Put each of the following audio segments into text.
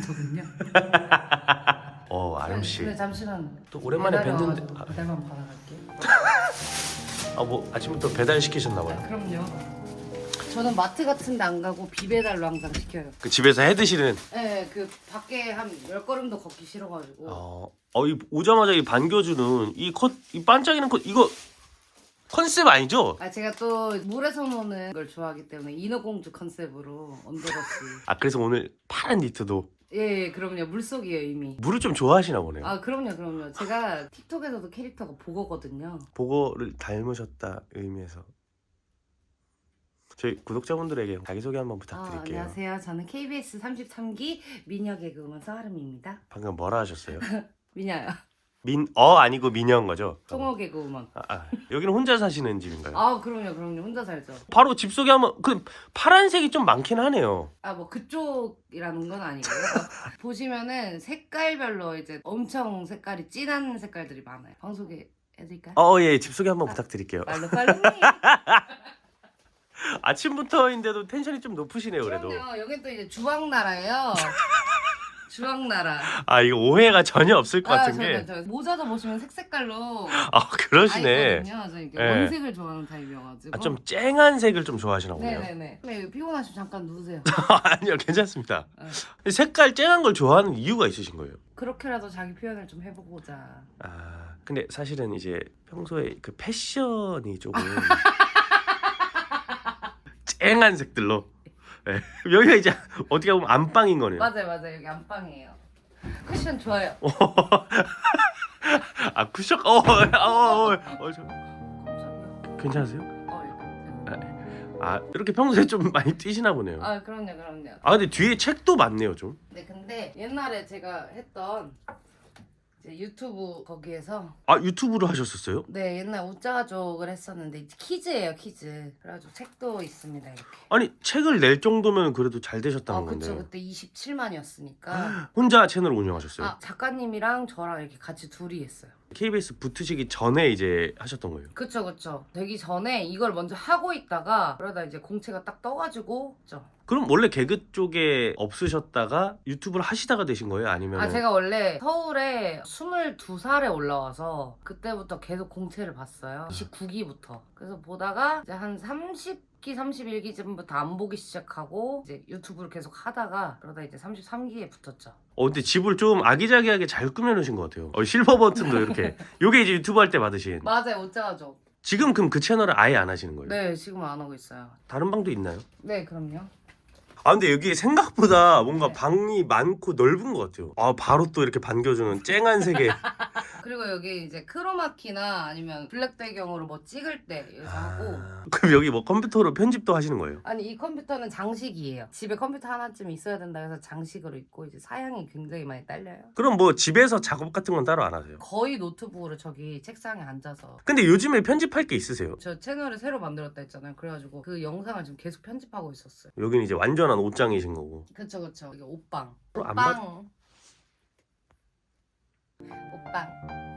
적은요? 어 아름 씨. 네 잠시만 또 오랜만에 뵀는데 와가지고 배달만 받아갈게요 아 뭐 아침부터 배달 시키셨나 아, 봐요. 그럼요 저는 마트 같은 데 안 가고 비배달로 항상 시켜요 그 집에서 해 드시는 네, 그 밖에 한 열 걸음도 걷기 싫어가지고 어, 어, 이 오자마자 이 반겨주는 이 컷, 이 반짝이는 컷, 이거 컨셉 아니죠? 아 제가 또 물에서 노는 걸 좋아하기 때문에 인어공주 컨셉으로 언더러시 아, 그래서 오늘 파란 니트도 예, 예 그럼요. 물속이에요 이미. 물을 좀 좋아하시나 보네요. 아 그럼요 그럼요. 제가 틱톡에서도 캐릭터가 보거거든요. 보고를 닮으셨다 의미에서. 저희 구독자분들에게 자기소개 한번 아, 부탁드릴게요. 안녕하세요. 저는 KBS 33기 미녀 개그우먼 서아름입니다. 방금 뭐라 하셨어요? 미녀요 민, 어 아니고 미녀인 거죠? 송어 개그우먼 아, 아, 여기는 혼자 사시는 집인가요? 아 그럼요 그럼요 혼자 살죠 바로 집 소개 한번, 그 파란색이 좀 많긴 하네요. 아 뭐 그쪽이라는 건 아니고요 보시면은 색깔별로 이제 엄청 색깔이 진한 색깔들이 많아요 방송에 해드릴까요? 어, 예, 집 소개 한번 부탁드릴게요. 말로 팔로미 아침부터인데도 텐션이 좀 높으시네요, 그래도. 그럼요 여긴 또 이제 주황 나라예요 주황나라 아, 이거 오해가 전혀 없을 것 아, 같은 저, 게. 저, 저 모자도 보시면 색색깔로 아, 그러시네. 아이거든요. 저 네. 원색을 좋아하는 타입이어가지고. 아, 좀 쨍한 색을 좀 좋아하시나 보네요. 네네네. 네, 피곤하시면 잠깐 누우세요. 아니요, 괜찮습니다. 네. 색깔 쨍한 걸 좋아하는 이유가 있으신 거예요. 그렇게라도 자기 표현을 좀 해보고자. 아, 근데 사실은 이제 평소에 그 패션이 조금 쨍한 색들로. 네. 여기가 이제 어떻게 보면 안방인 거네요. 맞아요, 맞아요. 여기 안방이에요. 쿠션 좋아요. 아, 쿠션, 어, 어, 어, 어, 어, 저, 깜짝이야. 괜찮으세요? 어, 이거. 아, 이렇게 평소에 좀 많이 뛰시나 보네요. 아, 그럼요, 그럼요. 아, 근데 뒤에 책도 많네요, 좀. 네, 근데 옛날에 제가 했던 이제 유튜브 거기에서 아, 유튜브로 하셨었어요? 네 옛날 웃자가족을 했었는데 이제 퀴즈예요, 퀴즈. 그래가지고 책도 있습니다, 이렇게. 아니, 책을 낼 정도면 그래도 잘 되셨다는 아, 그쵸. 건데. 그때 27만이었으니까. 혼자 채널 운영하셨어요? 아, 작가님이랑 저랑 이렇게 같이 둘이 했어요. KBS 붙으시기 전에 이제 하셨던 거예요. 그쵸 그쵸. 되기 전에 이걸 먼저 하고 있다가 그러다 이제 공채가 딱 떠가지고 그쵸 그럼 원래 개그 쪽에 없으셨다가 유튜브를 하시다가 되신 거예요? 아니면 아 제가 원래 서울에 22살에 올라와서 그때부터 계속 공채를 봤어요. 29기부터. 그래서 보다가 이제 한 30 기 31기쯤부터 안 보기 시작하고 이제 유튜브를 계속 하다가 그러다 이제 33기에 붙었죠 어 근데 집을 좀 아기자기하게 잘 꾸며놓으신 것 같아요. 어, 실버 버튼도 이렇게. 요게 이제 유튜브 할 때 받으신. 맞아요 웃자가죠 지금 그럼 그 채널을 아예 안 하시는 거예요? 네 지금은 안 하고 있어요 다른 방도 있나요? 네 그럼요 아 근데 여기 생각보다 뭔가 네. 방이 많고 넓은 것 같아요. 아 바로 또 이렇게 반겨주는 쨍한 색의. 그리고 여기 이제 크로마키나 아니면 블랙 배경으로 뭐 찍을 때 여기서 하고 아, 그럼 여기 뭐 컴퓨터로 편집도 하시는 거예요? 아니 이 컴퓨터는 장식이에요. 집에 컴퓨터 하나쯤 있어야 된다 해서 장식으로 있고 이제 사양이 굉장히 많이 딸려요. 그럼 뭐 집에서 작업 같은 건 따로 안 하세요? 거의 노트북으로 저기 책상에 앉아서 근데 요즘에 편집할 게 있으세요? 저 채널을 새로 만들었다 했잖아요. 그래가지고 그 영상을 지금 계속 편집하고 있었어요. 여기는 이제 완전 한 옷장이신 거고. 그쵸 그쵸 이게 옷방. 안 맞- 옷방. 옷방.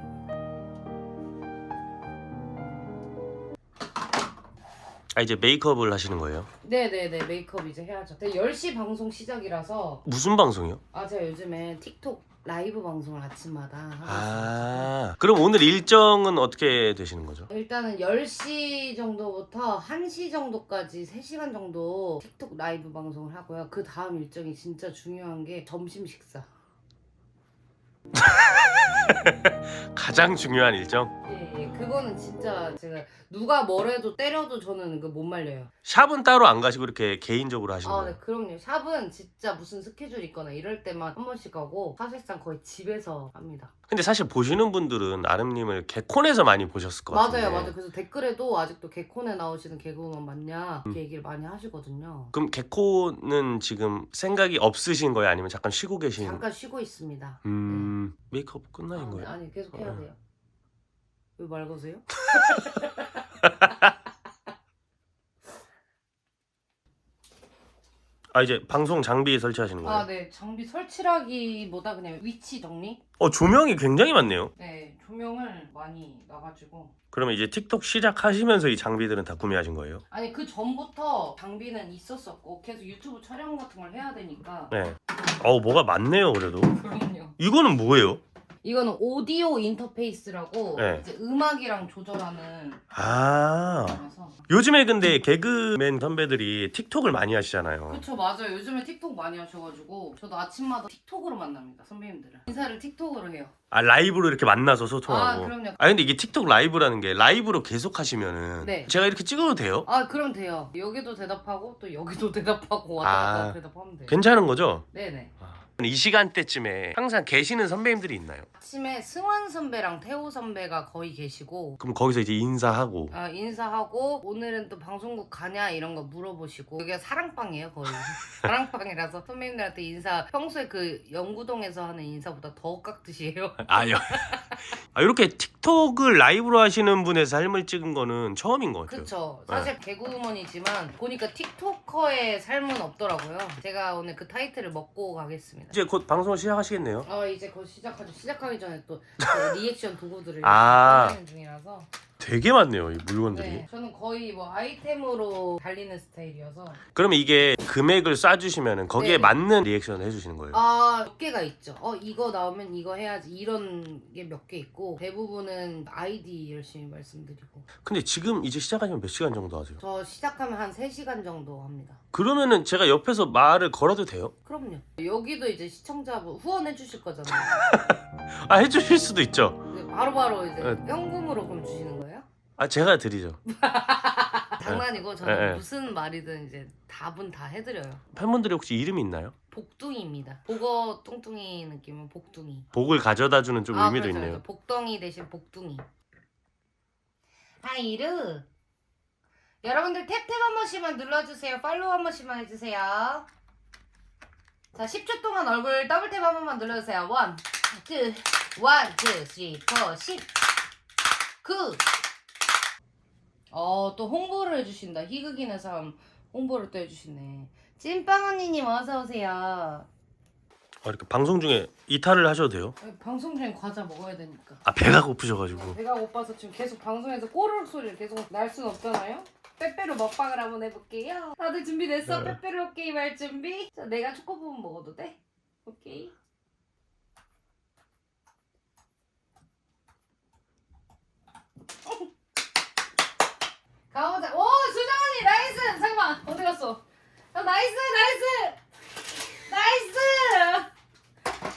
아 이제 메이크업을 하시는 거예요? 네네네 메이크업 이제 해야죠. 근데 10시 방송 시작이라서 무슨 방송이요? 아 제가 요즘에 틱톡 라이브 방송을 아침마다 하고 있어요. 아 그럼 오늘 일정은 어떻게 되시는 거죠? 일단은 10시 정도부터 1시 정도까지 3시간 정도 틱톡 라이브 방송을 하고요. 그 다음 일정이 진짜 중요한 게 점심 식사. 가장 중요한 일정? 그거는 진짜 제가 누가 뭐래도 때려도 저는 그 못 말려요. 샵은 따로 안 가시고 이렇게 개인적으로 하시는 아, 거예요? 네, 그럼요. 샵은 진짜 무슨 스케줄 있거나 이럴 때만 한 번씩 가고 사실상 거의 집에서 합니다. 근데 사실 보시는 분들은 아름님을 개콘에서 많이 보셨을 것 같은데 맞아요, 맞아요. 그래서 댓글에도 아직도 개콘에 나오시는 개그우먼 맞냐 이렇게 얘기를 많이 하시거든요. 그럼 개콘은 지금 생각이 없으신 거예요? 아니면 잠깐 쉬고 계신 잠깐 쉬고 있습니다. 음 메이크업 끝나신 아, 거예요? 아니 계속 해야 어. 돼요. 왜 말거세요? 아 이제 방송 장비 설치하시는 거예요? 아, 네. 장비 설치라기보다 그냥 위치 정리? 어 조명이 굉장히 많네요 네. 조명을 많이 나가지고 그러면 이제 틱톡 시작하시면서 이 장비들은 다 구매하신 거예요? 아니 그 전부터 장비는 있었었고 계속 유튜브 촬영 같은 걸 해야 되니까 네. 어우 뭐가 많네요 그래도. 그럼요. 이거는 뭐예요? 이거는 오디오 인터페이스라고 네. 이제 음악이랑 조절하는 아 거라서 요즘에 근데 개그맨 선배들이 틱톡을 많이 하시잖아요. 그쵸 맞아요 요즘에 틱톡 많이 하셔가지고 저도 아침마다 틱톡으로 만납니다 선배님들은 인사를 틱톡으로 해요 아 라이브로 이렇게 만나서 아 소통하고. 그럼요 아 근데 이게 틱톡 라이브라는 게 라이브로 계속 하시면은 네. 제가 이렇게 찍어도 돼요? 아 그럼 돼요 여기도 대답하고 또 여기도 대답하고 왔다 아. 갔다 대답하면 돼요 괜찮은 거죠? 네네 이 시간대쯤에 항상 계시는 선배님들이 있나요? 아침에 승환 선배랑 태호 선배가 거의 계시고 그럼 거기서 이제 인사하고? 아, 인사하고 오늘은 또 방송국 가냐 이런 거 물어보시고 여기가 사랑방이에요 거의. 사랑방이라서 선배님들한테 인사 평소에 그 영구동에서 하는 인사보다 더 깍듯이 해요. 아, 여... 아 이렇게 틱 톡을 라이브로 하시는 분의 삶을 찍은 거는 처음인 것 같아요. 그쵸 사실 개그우먼이지만 보니까 틱토커의 삶은 없더라고요 제가 오늘 그 타이틀을 먹고 가겠습니다 이제 곧 방송을 시작하시겠네요. 어 이제 곧 시작하죠 시작하기 전에 또그 리액션 도구들을 아. 만드는 중이라서 되게 많네요, 이 물건들이. 네, 저는 거의 뭐 아이템으로 달리는 스타일이어서 그러면 이게 금액을 쏴주시면 거기에 네네. 맞는 리액션을 해주시는 거예요. 아몇 개가 있죠 어 이거 나오면 이거 해야지 이런 게 몇 개 있고 대부분은 아이디 열심히 말씀드리고 근데 지금 이제 시작하시면 몇 시간 정도 하세요? 저 시작하면 한 3시간 정도 합니다 그러면은 제가 옆에서 말을 걸어도 돼요? 그럼요 여기도 이제 시청자분 후원해 주실 거잖아요 아 해주실 수도 있죠. 네, 바로바로 이제 네. 현금으로 그럼 주시는 거예요? 아 제가 드리죠. 장난이고 저는 네, 네. 무슨 말이든 이제 답은 다 해드려요 팬분들이 혹시 이름이 있나요? 복둥이입니다 보거 뚱뚱이 느낌은 복둥이 복을 가져다 주는 좀 아, 의미도 그렇죠, 있네요. 그렇죠. 복덩이 대신 복둥이. 하이르. 여러분들 탭탭 한 번씩만 눌러주세요. 팔로우 한 번씩만 해주세요. 자, 10초 동안 얼굴 더블 탭 한 번만 눌러주세요. 원, 투, 원, 투, 쓰리, 포, 십, 구. 어, 또 홍보를 해주신다. 희극인의 삶 홍보를 또 해주시네. 찐빵 언니님 어서 오세요. 아, 이렇게 방송 중에 이탈을 하셔도 돼요? 방송 중에 과자 먹어야 되니까. 아 배가 고프셔가지고. 배가 고파서 지금 계속 방송에서 꼬르륵 소리를 계속 날 순 없잖아요. 빼빼로 먹방을 한번 해볼게요. 다들 준비됐어? 네. 빼빼로 게임 할 준비? 자, 내가 초코부분 먹어도 돼? 오케이. 가보자. 오, 수정 언니 나이스. 잠깐만 어디 갔어? 아, 나이스, 나이스, 나이스.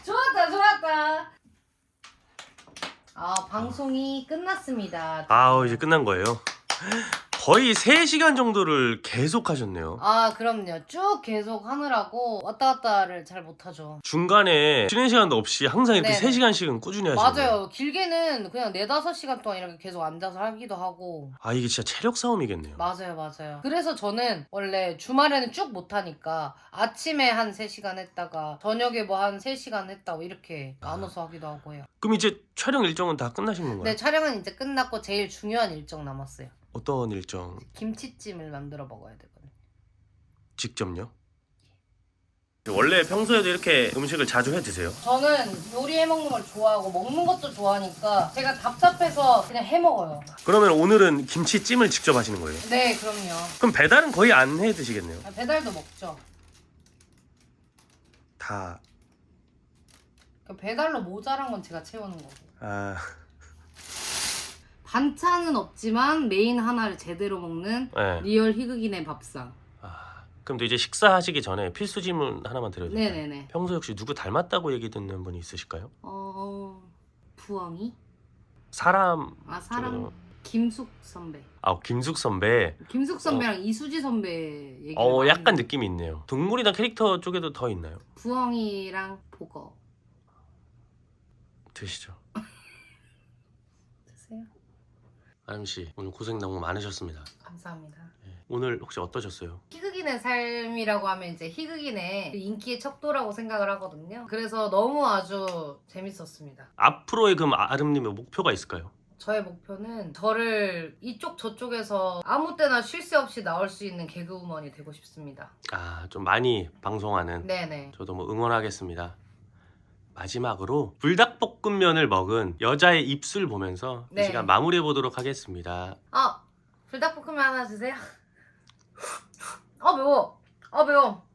좋았다, 좋았다. 아 방송이 끝났습니다. 아우 이제 끝난 거예요. 거의 3시간 정도를 계속 하셨네요. 아 그럼요. 쭉 계속 하느라고 왔다 갔다를 잘 못하죠. 중간에 쉬는 시간도 없이 항상 이렇게 네네. 3시간씩은 꾸준히 하시는 거예요. 맞아요. 길게는 그냥 네다섯 시간 동안 이렇게 계속 앉아서 하기도 하고. 아 이게 진짜 체력 싸움이겠네요. 맞아요, 맞아요. 그래서 저는 원래 주말에는 쭉 못하니까 아침에 한 3시간 했다가 저녁에 뭐 한 3시간 했다고 이렇게 나눠서 하기도 하고 해요. 그럼 이제 촬영 일정은 다 끝나신 건가요? 네, 촬영은 이제 끝났고 제일 중요한 일정 남았어요. 어떤 일정? 김치찜을 만들어 먹어야 되거든요. 직접요? 원래 평소에도 이렇게 음식을 자주 해 드세요? 저는 요리해 먹는 걸 좋아하고 먹는 것도 좋아하니까 제가 답답해서 그냥 해 먹어요. 그러면 오늘은 김치찜을 직접 하시는 거예요? 네, 그럼요. 그럼 배달은 거의 안 해 드시겠네요. 아, 배달도 먹죠. 다 그 배달로 모자란 건 제가 채우는 거고. 아, 반찬은 없지만 메인 하나를 제대로 먹는 네. 리얼 희극인의 밥상. 아, 그럼 또 이제 식사하시기 전에 필수 질문 하나만 드려도 될까요? 네네네. 평소 혹시 누구 닮았다고 얘기 듣는 분이 있으실까요? 어 부엉이? 사람 아 사람 중에서- 김숙 선배. 아 김숙 선배 김숙 선배랑 이수지 선배 얘기. 어 약간 느낌이 있네요 동물이나 캐릭터 쪽에도 더 있나요? 부엉이랑 보거. 드시죠 드세요. 아름씨 오늘 고생 너무 많으셨습니다 감사합니다. 예. 오늘 혹시 어떠셨어요? 희극인의 삶이라고 하면 이제 희극인의 인기의 척도라고 생각을 하거든요. 그래서 너무 아주 재밌었습니다. 앞으로의 그럼 아름님의 목표가 있을까요? 저의 목표는 저를 이쪽 저쪽에서 아무 때나 쉴 새 없이 나올 수 있는 개그우먼이 되고 싶습니다. 아 좀 많이 방송하는 네네. 저도 뭐 응원하겠습니다 마지막으로 불닭볶음면을 먹은 여자의 입술 보면서 네. 이 시간 마무리해 보도록 하겠습니다. 어 불닭볶음면 하나 주세요 어 매워 어 매워